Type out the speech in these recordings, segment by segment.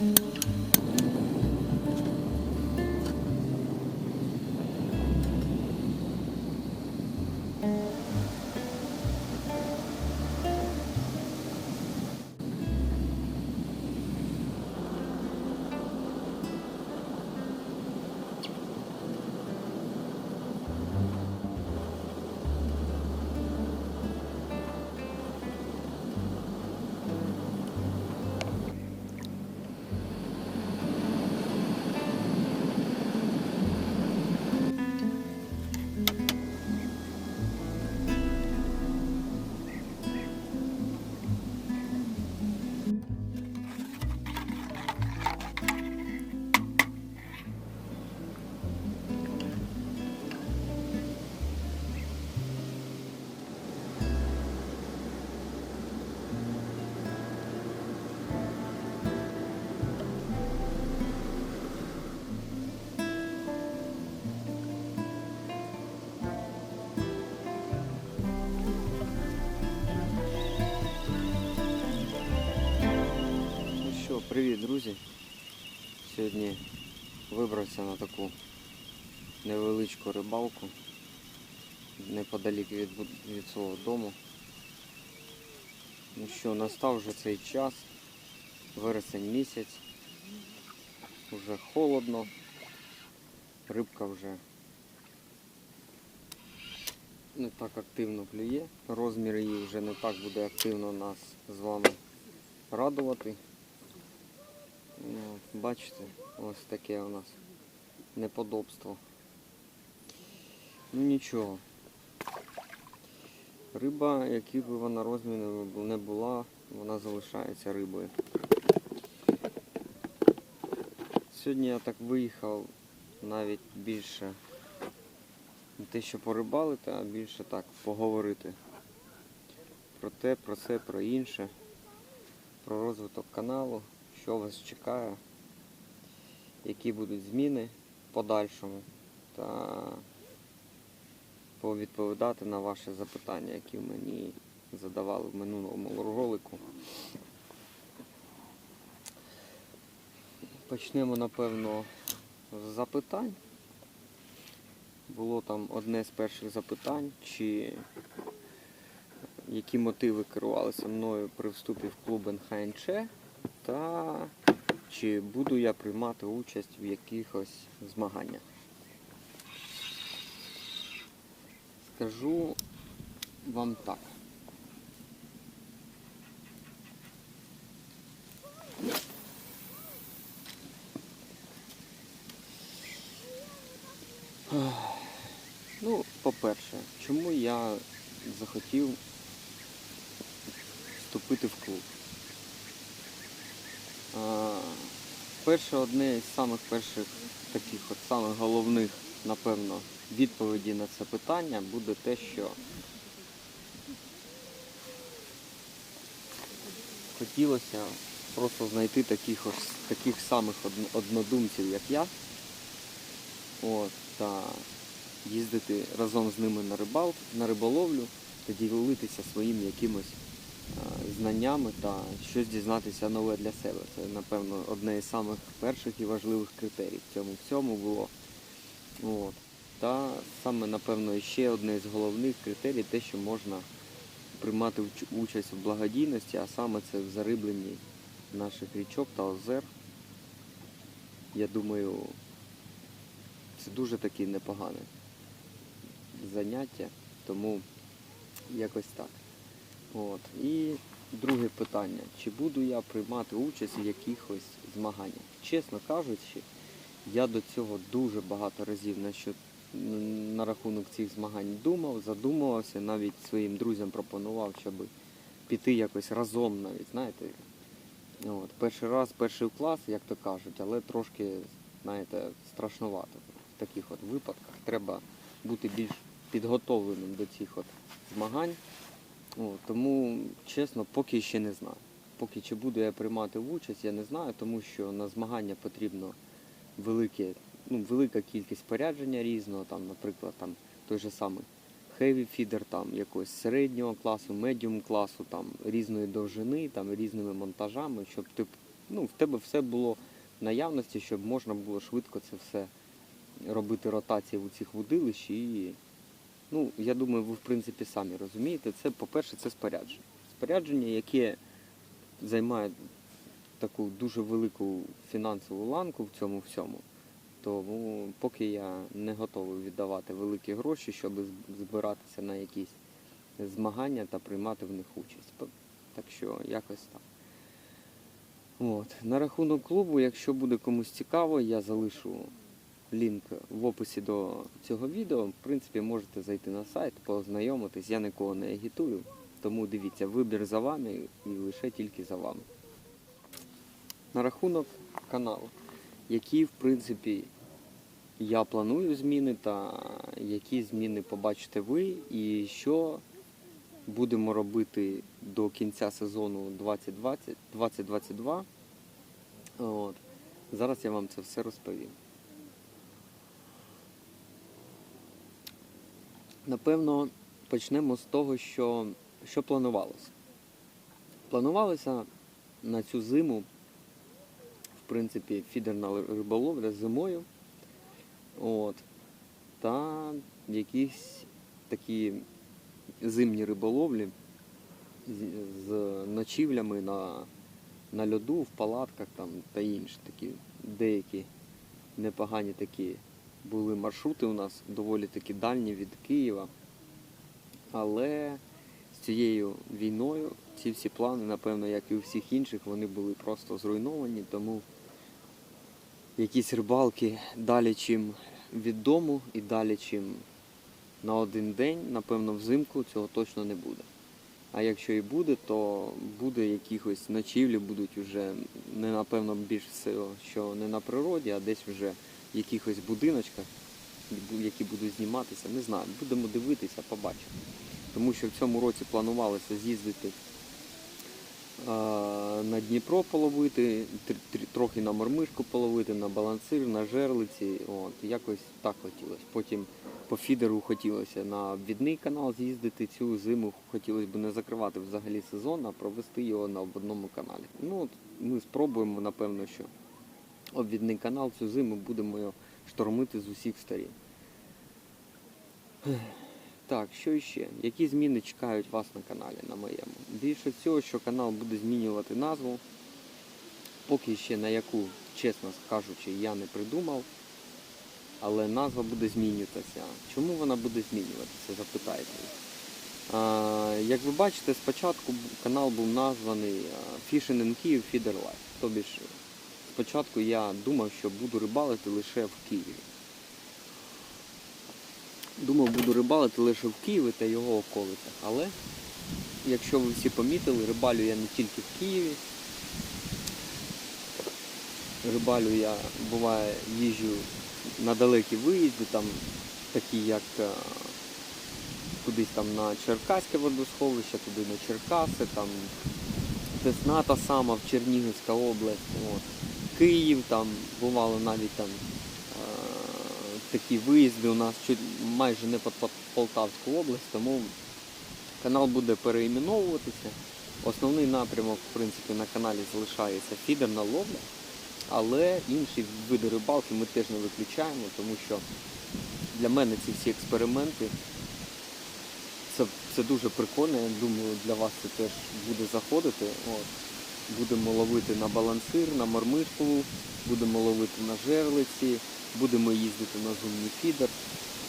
Ну що, друзі. Сьогодні вибрався на таку невеличку рибалку неподалік від, від свого дому. Ну що, настав вже цей час, вересень місяць, вже холодно, рибка вже не так активно клює, розмір її вже не так буде активно нас з вами радувати. Ну, бачите, ось таке у нас неподобство. Ну нічого. Риба, який би вона розміру не була, вона залишається рибою. Сьогодні я так виїхав навіть більше не те, що порибалити, а більше так поговорити про те, про це, про інше, про розвиток каналу, що вас чекає, які будуть зміни в подальшому та повідповідати на ваші запитання, які мені задавали в минулому ролику. Почнемо, напевно, з запитань. Було там одне з перших запитань, чи які мотиви керувалися мною при вступі в клуб НХНЧ, та чи буду я приймати участь в якихось змаганнях. Скажу вам так. Ну, по-перше, чому я захотів вступити в клуб? А, перше, одне із самих перших таких от самих головних, напевно, відповіді на це питання буде те, що хотілося просто знайти таких, ось, таких самих однодумців, як я. От, та їздити разом з ними на рибал, на риболовлю та ділитися своїми якимось знаннями та щось дізнатися нове для себе. Це, напевно, одне із самих перших і важливих критерій в цьому всьому було. От. Та саме, напевно, ще одне з головних критерій те, що можна приймати участь в благодійності, а саме це в зарибленні наших річок та озер. Я думаю, це дуже таке непогане заняття, тому якось так. От. І друге питання, чи буду я приймати участь в якихось змаганнях? Чесно кажучи, я до цього дуже багато разів на, що, на рахунок цих змагань думав, задумувався, навіть своїм друзям пропонував, щоб піти якось разом навіть, знаєте. От. Перший раз, перший клас, як то кажуть, але трошки, знаєте, страшнувато. В таких от випадках треба бути більш підготовленим до цих от змагань. Тому, чесно, поки ще не знаю. Поки чи буду я приймати участь, я не знаю, тому що на змагання потрібно велике, ну, велика кількість спорядження різного, там, наприклад, там, той же самий heavy feeder, там, якогось середнього класу, медіум класу, там, різної довжини, там, різними монтажами, щоб ти ну, в тебе все було в наявності, щоб можна було швидко це все робити ротації у цих вудилищ і ну, я думаю, ви в принципі самі розумієте, це, по-перше, це спорядження. Спорядження, яке займає таку дуже велику фінансову ланку в цьому всьому. Тому поки я не готовий віддавати великі гроші, щоб збиратися на якісь змагання та приймати в них участь. Так що якось так. От. На рахунок клубу, якщо буде комусь цікаво, я залишу лінк в описі до цього відео. В принципі, можете зайти на сайт, познайомитись. Я нікого не агітую. Тому дивіться, вибір за вами і лише тільки за вами. На рахунок каналу, які, в принципі, я планую зміни та які зміни побачите ви і що будемо робити до кінця сезону 2020 2022. От. Зараз я вам це все розповім. Напевно, почнемо з того, що, що планувалося. Планувалося на цю зиму, в принципі, фідерна риболовля зимою. От. Та якісь такі зимні риболовлі з, ночівлями на, на льоду, в палатках там, та інші такі деякі непогані такі були маршрути у нас доволі таки дальні від Києва. Але з цією війною ці всі плани, напевно, як і у всіх інших, вони були просто зруйновані, тому якісь рибалки далі, чим від дому і далі, чим на один день, напевно, взимку цього точно не буде. А якщо і буде, то буде якихось ночівлі, будуть вже не напевно більш всього, що не на природі, а десь вже якихось будиночках, які будуть зніматися. Не знаю, будемо дивитися, побачимо. Тому що в цьому році планувалося з'їздити на Дніпро половити, тр- тр- трохи на мормишку половити, на балансир, на жерлиці. От, якось так хотілося. Потім по фідеру хотілося на обвідний канал з'їздити цю зиму. Хотілося б не закривати взагалі сезон, а провести його на обвідному каналі. Ну, ми спробуємо, напевно, що обвідний канал цю зиму будемо його штормити з усіх сторін. Так, що ще? Які зміни чекають вас на каналі на моєму? Більше всього, що канал буде змінювати назву. Поки ще на яку, чесно кажучи, я не придумав. Але назва буде змінюватися. Чому вона буде змінюватися, запитаєте. ви. А, як ви бачите, спочатку канал був названий Fishing in Kyiv Feeder Life. Тобі ж спочатку я думав, що буду рибалити лише в Києві. Думав, буду рибалити лише в Києві та його околицях. Але, якщо ви всі помітили, рибалю я не тільки в Києві. Рибалю я буває їжджу на далекі виїзди, там такі як е, кудись там на Черкаське водосховище, туди на Черкаси, там Десна та сама в Чернігівська область, от. Київ, там бувало навіть там е, такі виїзди у нас майже не під Полтавську область, тому канал буде переіменовуватися. Основний напрямок, в принципі, на каналі залишається фідерна ловля, але інші види рибалки ми теж не виключаємо, тому що для мене ці всі експерименти це, це дуже прикольно. Я думаю, для вас це теж буде заходити. От. Будемо ловити на балансир, на мормишку, будемо ловити на жерлиці, будемо їздити на зумний фідер,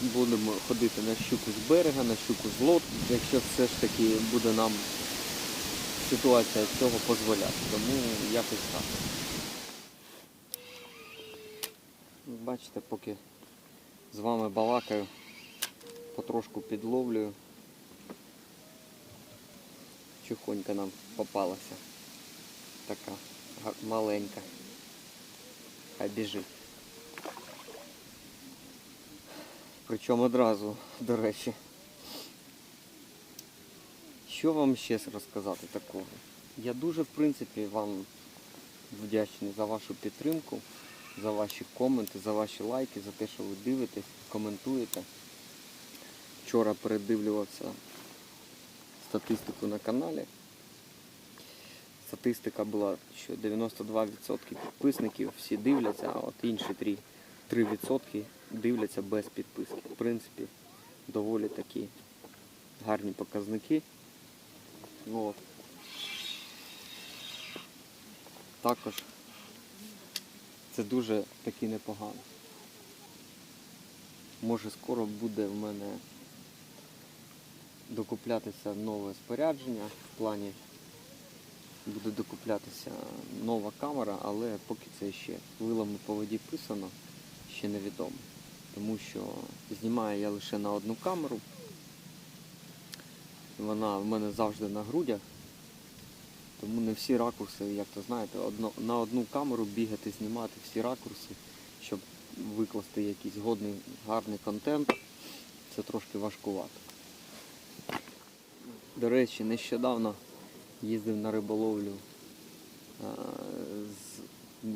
будемо ходити на щуку з берега, на щуку з лодки, якщо все ж таки буде нам ситуація цього дозволяти. Тому якось так. Бачите, поки з вами балакаю, потрошку підловлюю. Чухонька нам попалася. Така маленька. Хай біжить. Причому одразу, до речі. Що вам ще розказати такого? Я дуже, в принципі, вам вдячний за вашу підтримку, за ваші коменти, за ваші лайки, за те, що ви дивитесь, коментуєте. Вчора передивлювався статистику на каналі. Статистика була, що 92% підписників всі дивляться, а от інші 3%, 3% дивляться без підписки. В принципі, доволі такі гарні показники. От. Також це дуже таки непогано. Може скоро буде в мене докуплятися нове спорядження в плані буде докуплятися нова камера, але поки це ще вилами по воді писано, ще невідомо. Тому що знімаю я лише на одну камеру. Вона в мене завжди на грудях. Тому не всі ракурси, як то знаєте, одно, на одну камеру бігати, знімати всі ракурси, щоб викласти якийсь годний, гарний контент, це трошки важкувато. До речі, нещодавно їздив на риболовлю.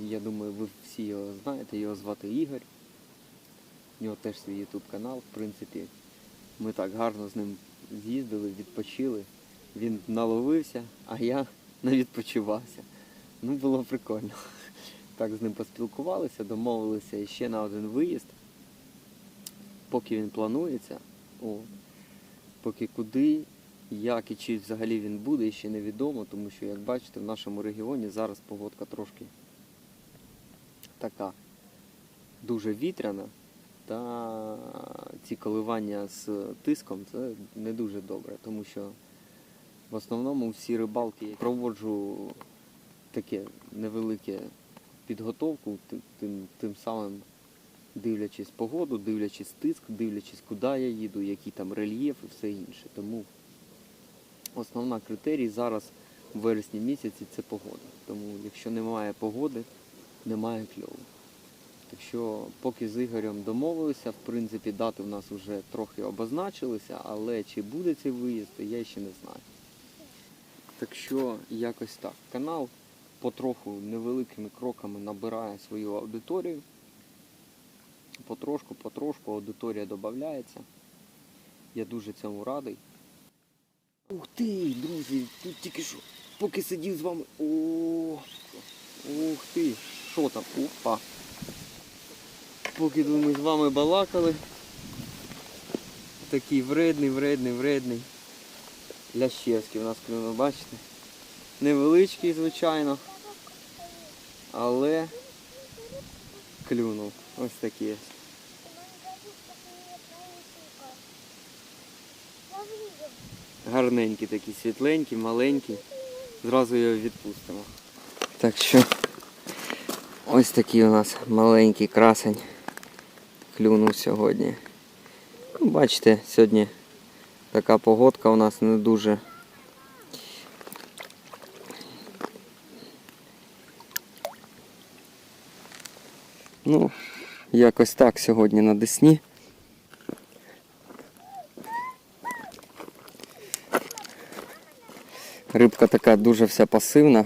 я думаю, ви всі його знаєте, його звати Ігор. У нього теж свій YouTube канал, в принципі. Ми так гарно з ним з'їздили, відпочили. Він наловився, а я не відпочивався. Ну, було прикольно. Так з ним поспілкувалися, домовилися ще на один виїзд. Поки він планується, о, поки куди, як і чи взагалі він буде, ще невідомо, тому що, як бачите, в нашому регіоні зараз погодка трошки така дуже вітряна. Та ці коливання з тиском це не дуже добре, тому що в основному всі рибалки я проводжу таке невелике підготовку, ти- тим, тим самим дивлячись погоду, дивлячись тиск, дивлячись, куди я їду, який там рельєф і все інше. Тому основна критерій зараз в вересні місяці це погода. Тому якщо немає погоди, немає кльову. Так що поки з Ігорем домовилися, в принципі, дати в нас вже трохи обозначилися, але чи буде цей виїзд, я ще не знаю. Так що якось так. Канал потроху невеликими кроками набирає свою аудиторію. Потрошку, потрошку аудиторія додається. Я дуже цьому радий. Ух ти, друзі, тут тільки що, поки сидів з вами. О, ух ти, що там? Опа. Поки ми з вами балакали. Такий вредний, вредний, вредний. Лящевський у нас клюнув, бачите? Невеличкий, звичайно. Але клюнув. Ось такий. Ось. Гарненький такий, світленький, маленький. Зразу його відпустимо. Так що ось такий у нас маленький красень клюнув сьогодні. Ну, Бачите, сьогодні така погодка у нас не дуже. Ну, якось так сьогодні на Десні. Рибка така дуже вся пасивна.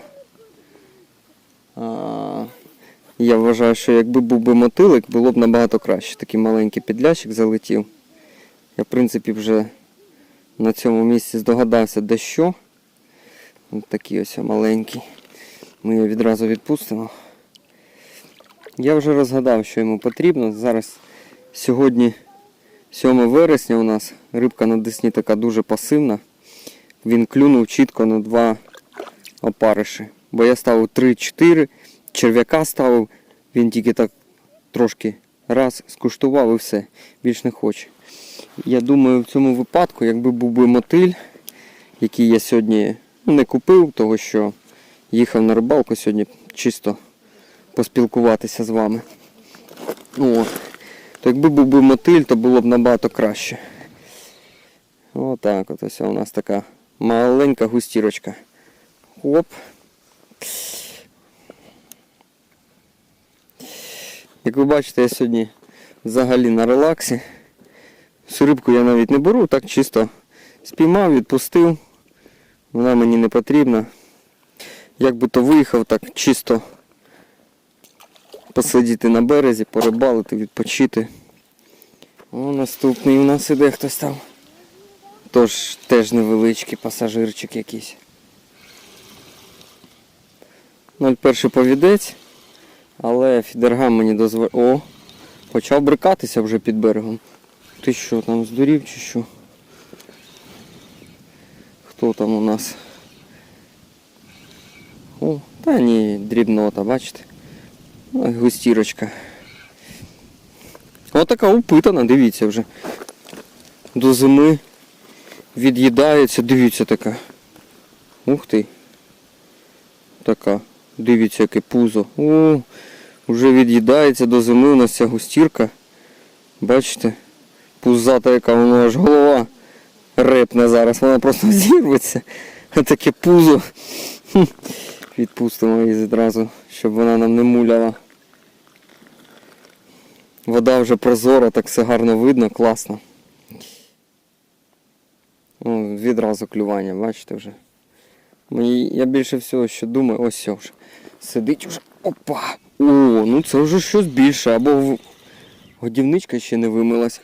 Я вважаю, що якби був би мотилик, було б набагато краще. Такий маленький підлящик залетів. Я, в принципі, вже на цьому місці здогадався де що. Ось такий ось маленький. Ми його відразу відпустимо. Я вже розгадав, що йому потрібно. Зараз сьогодні 7 вересня у нас рибка на Десні така дуже пасивна. Він клюнув чітко на два опариші. Бо я ставив 3-4, черв'яка ставив, він тільки так трошки раз скуштував і все, більш не хоче. Я думаю, в цьому випадку, якби був би мотиль, який я сьогодні ну, не купив, того що їхав на рибалку сьогодні чисто поспілкуватися з вами. О, то якби був би мотиль, то було б набагато краще. Отак от ось у нас така маленька густірочка. Оп. Як ви бачите, я сьогодні взагалі на релаксі. Всю рибку я навіть не беру, так чисто спіймав, відпустив. Вона мені не потрібна. Як би то виїхав, так чисто посидіти на березі, порибалити, відпочити. О, наступний у нас іде хтось там. Тож теж невеличкий пасажирчик якийсь. 01 повідець, але фідергам мені дозволяє. О! Почав брикатися вже під берегом. Ти що, там здурів чи що? Хто там у нас? О, та ні, дрібнота, бачите? Густірочка. Отака упитана, дивіться вже. До зими від'їдається, дивіться така. Ух ти. Така. Дивіться, яке пузо. О, вже від'їдається до зими у нас ця густірка. Бачите? Пузата, яка вона аж голова репне зараз. Вона просто зірветься. Таке пузо. Відпустимо її відразу, щоб вона нам не муляла. Вода вже прозора, так все гарно видно, класно. О, відразу клювання, бачите вже. Я більше всього що думаю, ось все вже. Сидить вже. Опа! О, ну це вже щось більше. Або годівничка ще не вимилась.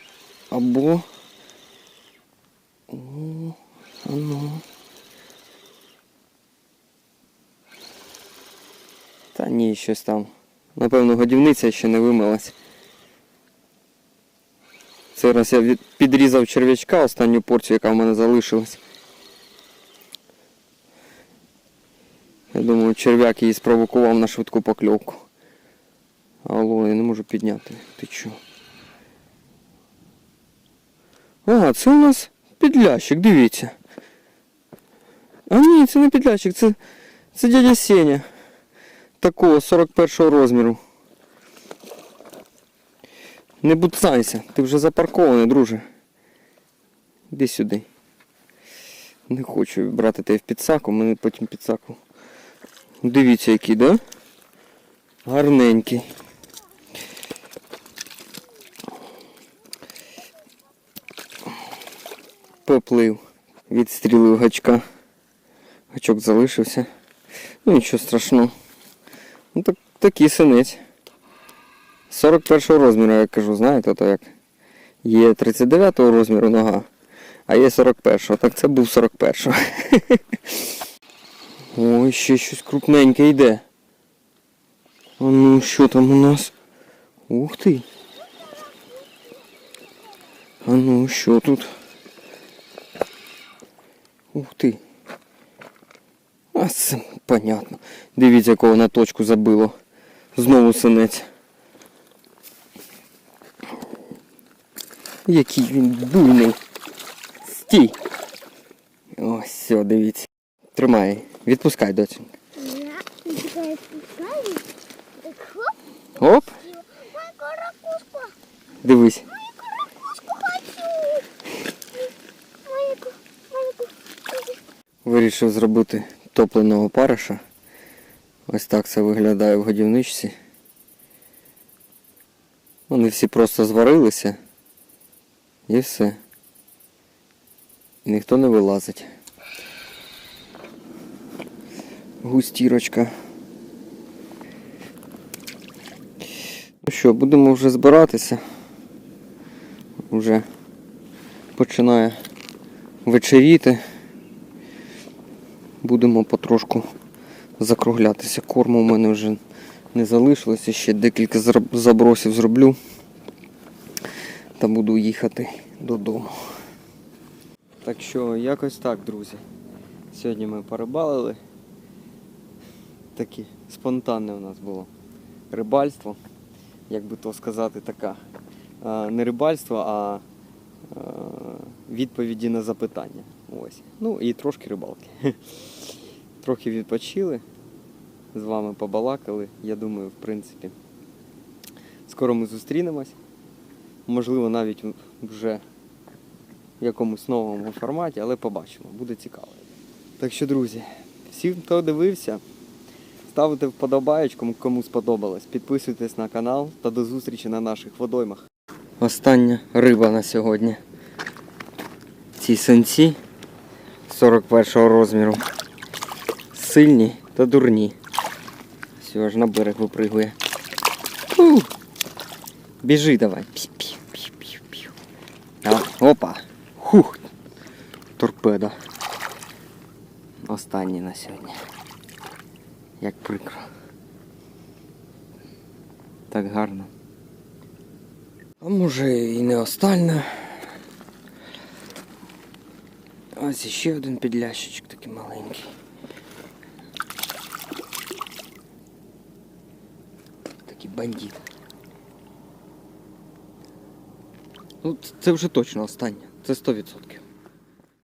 Або. О, а ну. Та ні, щось там. Напевно, годівниця ще не вимилась. Цей раз я підрізав черв'ячка, останню порцію, яка в мене залишилась. Я думаю, черв'як її спровокував на швидку покльовку. Алло, я не можу підняти. Ти чо? А, це у нас підлящик, дивіться. А ні, це не підлящик, це, це дядя Сеня. Такого 41 розміру. Не буцайся, ти вже запаркований, друже. Іди сюди. Не хочу брати тебе в підсаку, мене потім підсаку. Дивіться який, да? Гарненький. Поплив. Відстрілив гачка. Гачок залишився. Ну нічого страшного. Ну так, такий синець. 41 розміру, я кажу, знаєте, то як. Є 39 розміру нога, а є 41. Так це був 41. Ой, ще щось крупненьке йде. А ну що там у нас? Ух ти. А ну що тут? Ух ти. А це понятно. Дивіться, якого на точку забило. Знову синець. Який він буйний. Стій. Ось, все, дивіться. Тримай. Відпускай. Хоп, Оп, дивись. Вирішив зробити топленого париша. Ось так це виглядає в годівничці. Вони всі просто зварилися. І все. Ніхто не вилазить. Густірочка. Ну що, будемо вже збиратися. Вже починає вечеріти будемо потрошку закруглятися. Корму у мене вже не залишилося, ще декілька забросів зроблю та буду їхати додому. Так що якось так, друзі. Сьогодні ми порибалили. Таке спонтанне у нас було рибальство, як би то сказати, така. Не рибальство, а е, відповіді на запитання. Ось. Ну і трошки рибалки. Трохи відпочили, з вами побалакали. Я думаю, в принципі, скоро ми зустрінемось. Можливо, навіть вже в якомусь новому форматі, але побачимо, буде цікаво. Так що, друзі, всім, хто дивився, ставте вподобаєчку, кому сподобалось. Підписуйтесь на канал та до зустрічі на наших водоймах. Остання риба на сьогодні. Ці синці 41 розміру. Сильні та дурні. Все, аж на берег випригує. Біжи давай. Опа! Хух! Торпеда. Останній на сьогодні. Як прикро. Так гарно. А може і не остальна. Ось ще один підлящичок такий маленький. Такий бандит. Ну, це вже точно останнє. Це 100%.